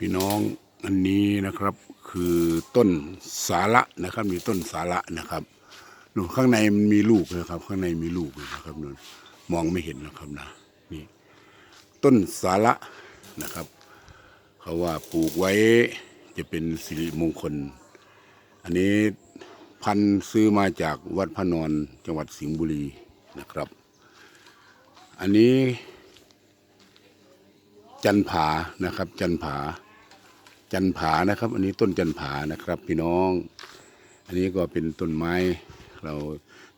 พี่น้องอันนี้นะครับคือต้นสาระนะครับ มีต้นสาระนะครับนู่นข้างในมันมีลูกนะครับ ข้างในมีลูกนะครับนู่นมองไม่เห็นนะครับนะนี่ต้นสาระนะครับ เขาว่าปลูกไว้จะเป็นสิริมงคล อันนี้พันซื้อมาจากวัดพระนอนจังหวัดสิงห์บุรีนะครับ อันนี้จันผานะครับ จันผา จันผานะครับ อันนี้ต้นจันผานะครับ พี่น้อง อันนี้ก็เป็นต้นไม้ เรา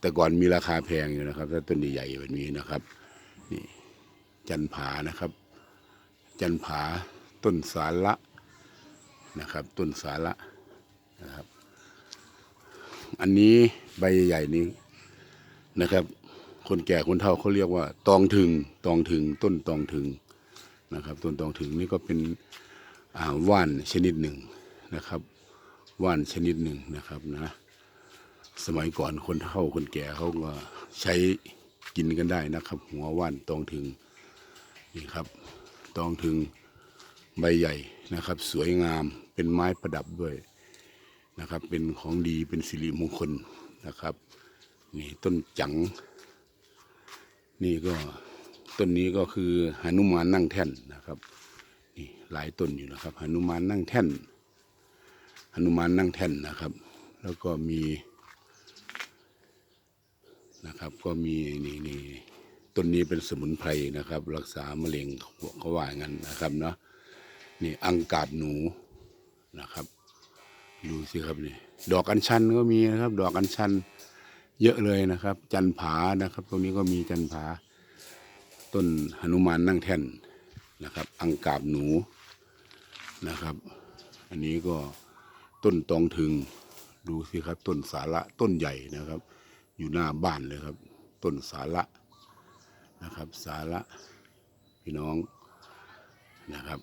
แต่ก่อนมีราคาแพงอยู่นะครับ ถ้าต้นใหญ่ๆแบบนี้นะครับนี่จันผานะครับ จันผาต้นสาระนะครับ ต้นสาระนะครับ อันนี้ใบใหญ่ๆนี้นะครับ คนแก่คนเฒ่าเขาเรียกว่า ตองถึงตองถึงต้นตองถึงนะครับ ต้นตองถึงนี่ก็เป็น ว่านชนิดหนึ่งนะครับว่านชนิดหนึ่งนะครับนะ สมัยก่อนคนเฒ่าคนแก่เขาก็ใช้กินกันได้นะครับ หัวว่านตองถึงนี่ครับตองถึงใบใหญ่นะครับ สวยงามเป็นไม้ประดับด้วยนะครับ เป็นของดีเป็นสิริมงคลนะครับ นี่ต้นจัง นี่ก็ต้นนี้ก็คือหนุมานนั่งแท่นนะครับ หลายต้นอยู่นะครับหนุมานนั่งแท่นหนุมานนั่งแท่นนะครับ แล้วก็มีนะครับก็มีนี่นี่ต้นนี้เป็นสมุนไพรนะครับ รักษามะเร็งเขาเขว่างั้นนะครับเนาะนี่อังกาบหนูนะครับ ดูสิครับนี่ดอกอัญชันก็มีนะครับ ดอกอัญชันเยอะเลยนะครับ จันผานะครับ ตรงนี้ก็มีจันผาต้นหนุมานนั่งแท่นนะครับ อังกาบหนู นะครับ อันนี้ก็ต้นตองถึงดูสิครับ ต้นสาระต้นใหญ่นะครับ อยู่หน้าบ้านเลยครับ ต้นสาระนะครับ สาระพี่น้องนะครับ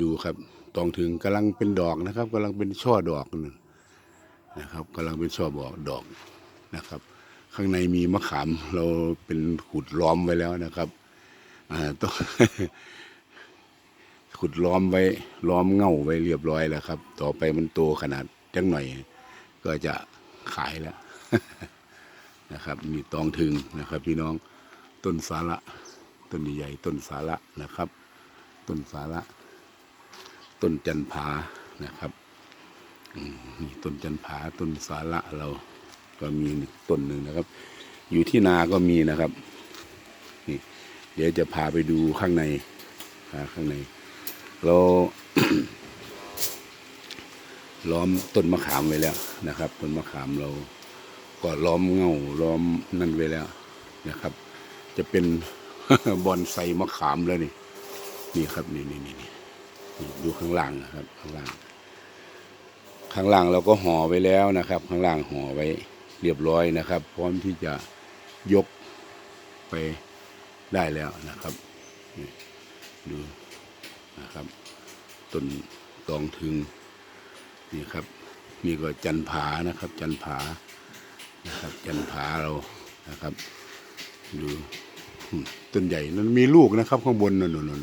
ดูครับตองถึงกำลังเป็นดอกนะครับกำลังเป็นช่อดอกหนึ่งนะครับกำลังเป็นช่อบอกดอกนะครับ ข้างในมีมะขามเราเป็นขุดล้อมไว้แล้วนะครับอ่าต้อง ขุดล้อมไว้ล้อมเง่าไว้เรียบร้อยแล้วครับ ต่อไปมันโตขนาดจังหน่อย ก็จะขายแล้วนะครับมีตองถึงนะครับ พี่น้องต้นสาระต้นใหญ่ต้นสาระนะครับ ต้นสาระต้นจันผานะครับนี่ต้นจันผาต้นสาระเราก็มีต้นหนึ่งนะครับ อยู่ที่นาก็มีนะครับนี่เดี๋ยวจะพาไปดูข้างในข้างใน เราล้อมต้นมะขามไว้แล้วนะครับต้นมะขามเราก็ล้อมเงาล้อมนั่นไว้แล้วนะครับ จะเป็นบอนไซมะขามแล้วนี่นี่ครับนี่นี่นี่นี่ดูข้างล่างนะครับข้างล่าง ข้างล่างเราก็ห่อไว้แล้วนะครับ ข้างล่างห่อไว้เรียบร้อยนะครับ พร้อมที่จะยกไปได้แล้วนะครับ ดู นะครับต้นตองถึงนี่ครับนี่ก็จันผานะครับ จันผานะครับ จันผาเรานะครับดูต้นใหญ่นั้นมีลูกนะครับ ข้างบนนั่นนน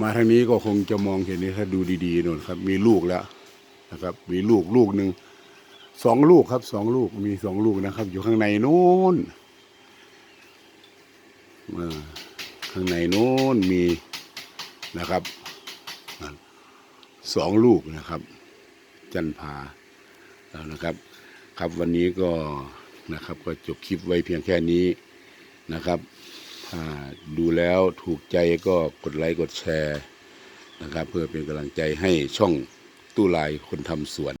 มาทางนี้ก็คงจะมองเห็นนี่ถ้าดูดีๆนนครับ มีลูกแล้วนะครับ มีลูกลูกหนึ่งสองลูกครับสองลูกมีสองลูกนะครับ อยู่ข้างในนู้นข้างในนู้นมี นะครับสองลูกนะครับ จันพาแล้วนะครับ ครับวันนี้ก็นะครับก็จบคลิปไว้เพียงแค่นี้นะครับถ้าดูแล้วถูกใจก็กดไลค์กดแชร์นะครับ เพื่อเป็นกำลังใจให้ช่องตู้ลายคนทำสวน